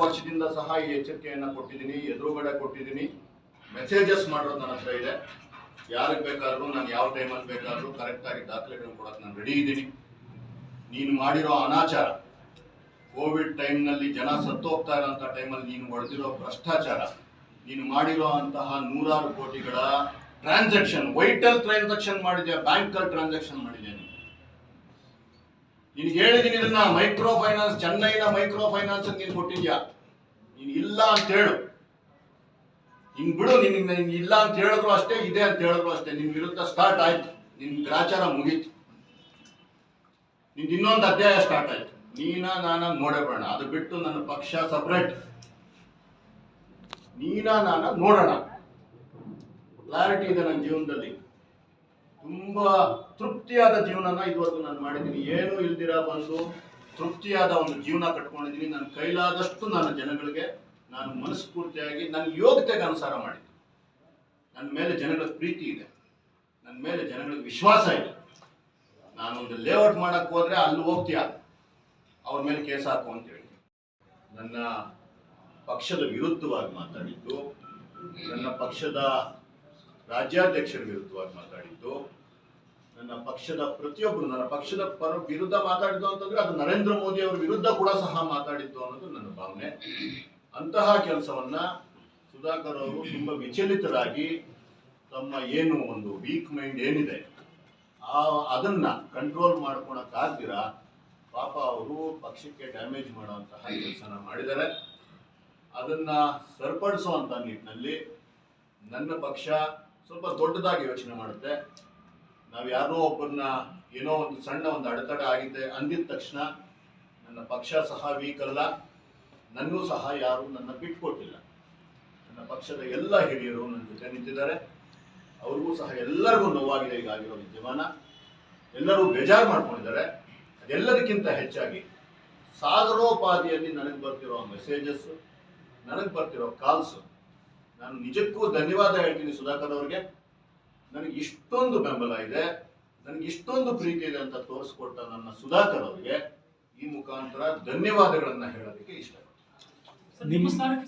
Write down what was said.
ಮಂಚದಿಂದ ಸಹ ಈ ಎಚ್ಚರಿಕೆಯನ್ನು ಕೊಟ್ಟಿದ್ದೀನಿ, ಎದುರುಗಡೆ ಕೊಟ್ಟಿದ್ದೀನಿ. ಮೆಸೇಜಸ್ ಮಾಡೋದು ನನ್ನ ಹತ್ರ ಇದೆ. ಯಾರಿಗೆ ಬೇಕಾದ್ರೂ, ನಾನು ಯಾವ ಟೈಮಲ್ಲಿ ಬೇಕಾದರೂ ಕರೆಕ್ಟಾಗಿ ದಾಖಲೆಗಳನ್ನು ಕೊಡೋಕೆ ನಾನು ರೆಡಿ ಇದ್ದೀನಿ. ನೀನು ಮಾಡಿರೋ ಅನಾಚಾರ, ಕೋವಿಡ್ ಟೈಮ್ನಲ್ಲಿ ಜನ ಸತ್ತು ಹೋಗ್ತಾ ಇರೋಂಥ ಟೈಮಲ್ಲಿ ನೀನು ಹೊಡೆದಿರೋ ಭ್ರಷ್ಟಾಚಾರ, ನೀನು ಮಾಡಿರೋ ಅಂತಹ ನೂರಾರು ಕೋಟಿಗಳ ಟ್ರಾನ್ಸಾಕ್ಷನ್ ವೈಟಲ್ ಟ್ರಾನ್ಸಾಕ್ಷನ್ ಮಾಡಿದ್ಯಾ ಬ್ಯಾಂಕಲ್ಲಿ ಟ್ರಾನ್ಸಾಕ್ಷನ್ ಮಾಡಿದ್ಯಾ ನಿನ್ಗೆ ಹೇಳಿದೀನಿ ಇದನ್ನ ಮೈಕ್ರೋ ಫೈನಾನ್ಸ್ ಚೆನ್ನೈನ ಮೈಕ್ರೋ ಫೈನಾನ್ಸ್ ನೀನು ಕೊಟ್ಟಿದ್ಯಾ? ನೀನು ಇಲ್ಲ ಅಂತ ಹೇಳು. ಹಿಂಗ್ ಬಿಡು, ನಿನ್ ನಿನ್ ಇಲ್ಲ ಅಂತ ಹೇಳಿದ್ರು ಅಷ್ಟೇ, ಇದೆ ಅಂತ ಹೇಳಿದ್ರು ಅಷ್ಟೇ. ನಿನ್ ವಿರುದ್ಧ ಸ್ಟಾರ್ಟ್ ಆಯ್ತು. ನಿನ್ ಗ್ರಾಚಾರ ಮುಗೀತು. ನಿನ್ ಇನ್ನೊಂದು ಅಧ್ಯಾಯ ಸ್ಟಾರ್ಟ್ ಆಯ್ತು. ನೀನ, ನಾನ ನೋಡಬೇಡ ಅದು ಬಿಟ್ಟು ನನ್ನ ಪಕ್ಷ ಸಪ್ರೇಟ್ ನೀನ, ನಾನ ನೋಡೋಣ. ಕ್ಲಾರಿಟಿ ಇದೆ ನನ್ನ ಜೀವನದಲ್ಲಿ. ತುಂಬಾ ತೃಪ್ತಿಯಾದ ಜೀವನನ ಇದುವರೆಗೂ ನಾನು ಮಾಡಿದ್ದೀನಿ. ಏನೂ ಇಲ್ದಿರ ಬಂದು ತೃಪ್ತಿಯಾದ ಒಂದು ಜೀವನ ಕಟ್ಕೊಂಡಿದ್ದೀನಿ. ನನ್ನ ಕೈಲಾದಷ್ಟು ನಾನು ಜನಗಳಿಗೆ ನಾನು ಮನಸ್ಫೂರ್ತಿಯಾಗಿ ನನ್ನ ಯೋಗ್ಯತೆಗೆ ಅನುಸಾರ ಮಾಡಿದ್ದೀನಿ. ನನ್ನ ಮೇಲೆ ಜನಗಳ ಪ್ರೀತಿ ಇದೆ. ನನ್ನ ಮೇಲೆ ಜನಗಳಿಗೆ ವಿಶ್ವಾಸ ಇದೆ. ನಾನೊಂದು ಲೇಔಟ್ ಮಾಡಕ್ ಹೋದ್ರೆ ಅಲ್ಲಿ ಹೋಗ್ತೀಯ? ಅವ್ರ ಮೇಲೆ ಕೇಸ್ ಹಾಕು ಅಂತ ಹೇಳಿ. ನನ್ನ ಪಕ್ಷದ ವಿರುದ್ಧವಾಗಿ ಮಾತಾಡಿದ್ದು, ನನ್ನ ಪಕ್ಷದ ರಾಜ್ಯಾಧ್ಯಕ್ಷರ ವಿರುದ್ಧವಾಗಿ ಮಾತಾಡಿದ್ದು ನನ್ನ ಪಕ್ಷದ ಪ್ರತಿಯೊಬ್ಬರು ನನ್ನ ಪಕ್ಷದ ಪರ ವಿರುದ್ಧ ಮಾತಾಡಿದ್ದು ಅಂತಂದ್ರೆ ಅದು ನರೇಂದ್ರ ಮೋದಿ ಅವರ ವಿರುದ್ಧ ಕೂಡ ಸಹ ಮಾತಾಡಿದ್ದು ಅನ್ನೋದು ನನ್ನ ಭಾವನೆ. ಅಂತಹ ಕೆಲಸವನ್ನ ಸುಧಾಕರ್ ಅವರು ತುಂಬಾ ವಿಚಲಿತರಾಗಿ ತಮ್ಮ ಏನು ಒಂದು ವೀಕ್ ಮೈಂಡ್ ಏನಿದೆ, ಆ ಅದನ್ನ ಕಂಟ್ರೋಲ್ ಮಾಡ್ಕೊಳಕ್ಕಾಗ್ದಿರ ಪಾಪ ಅವರು ಪಕ್ಷಕ್ಕೆ ಡ್ಯಾಮೇಜ್ ಮಾಡುವಂತಹ ಕೆಲಸನ ಮಾಡಿದ್ದಾರೆ. ಅದನ್ನ ಸರಿಪಡಿಸುವಂತ ನಿಟ್ಟಿನಲ್ಲಿ ನನ್ನ ಪಕ್ಷ ಸ್ವಲ್ಪ ದೊಡ್ಡದಾಗಿ ಯೋಚನೆ ಮಾಡುತ್ತೆ. ನಾವು ಯಾರೋ ಒಬ್ಬರನ್ನ ಏನೋ ಒಂದು ಸಣ್ಣ ಒಂದು ಅಡೆತಡೆ ಆಗಿದೆ ಅಂದಿದ ತಕ್ಷಣ ನನ್ನ ಪಕ್ಷ ಸಹ ವೀಕ್ ಅಲ್ಲ ನನ್ನೂ ಸಹ ಯಾರು ನನ್ನ ಬಿಟ್ಕೊಟ್ಟಿಲ್ಲ. ನನ್ನ ಪಕ್ಷದ ಎಲ್ಲ ಹಿರಿಯರು ನನ್ನ ಜೊತೆ ನಿಂತಿದ್ದಾರೆ. ಅವ್ರಿಗೂ ಸಹ ಎಲ್ಲರಿಗೂ ನೋವಾಗಿದೆ ಈಗ ಆಗಿರೋ ವಿದ್ಯಮಾನ. ಎಲ್ಲರೂ ಬೇಜಾರು ಮಾಡ್ಕೊಂಡಿದ್ದಾರೆ. ಅದೆಲ್ಲದಕ್ಕಿಂತ ಹೆಚ್ಚಾಗಿ ಸಾಗರೋಪಾದಿಯಲ್ಲಿ ನನಗೆ ಬರ್ತಿರೋ ಮೆಸೇಜಸ್ ನನಗೆ ಬರ್ತಿರೋ ಕಾಲ್ಸ್ ನಾನು ನಿಜಕ್ಕೂ ಧನ್ಯವಾದ ಹೇಳ್ತೀನಿ ಸುಧಾಕರ್ ಅವ್ರಿಗೆ. ನನಗೆ ಇಷ್ಟೊಂದು ಬೆಂಬಲ ಇದೆ, ನನಗೆ ಇಷ್ಟೊಂದು ಪ್ರೀತಿ ಇದೆ ಅಂತ ತೋರಿಸ್ಕೊಟ್ಟ ನನ್ನ ಸುಧಾಕರ್ ಅವರಿಗೆ ಈ ಮುಖಾಂತರ ಧನ್ಯವಾದಗಳನ್ನ ಹೇಳೋದಕ್ಕೆ ಸ್ಥಾನಕ್ಕೆ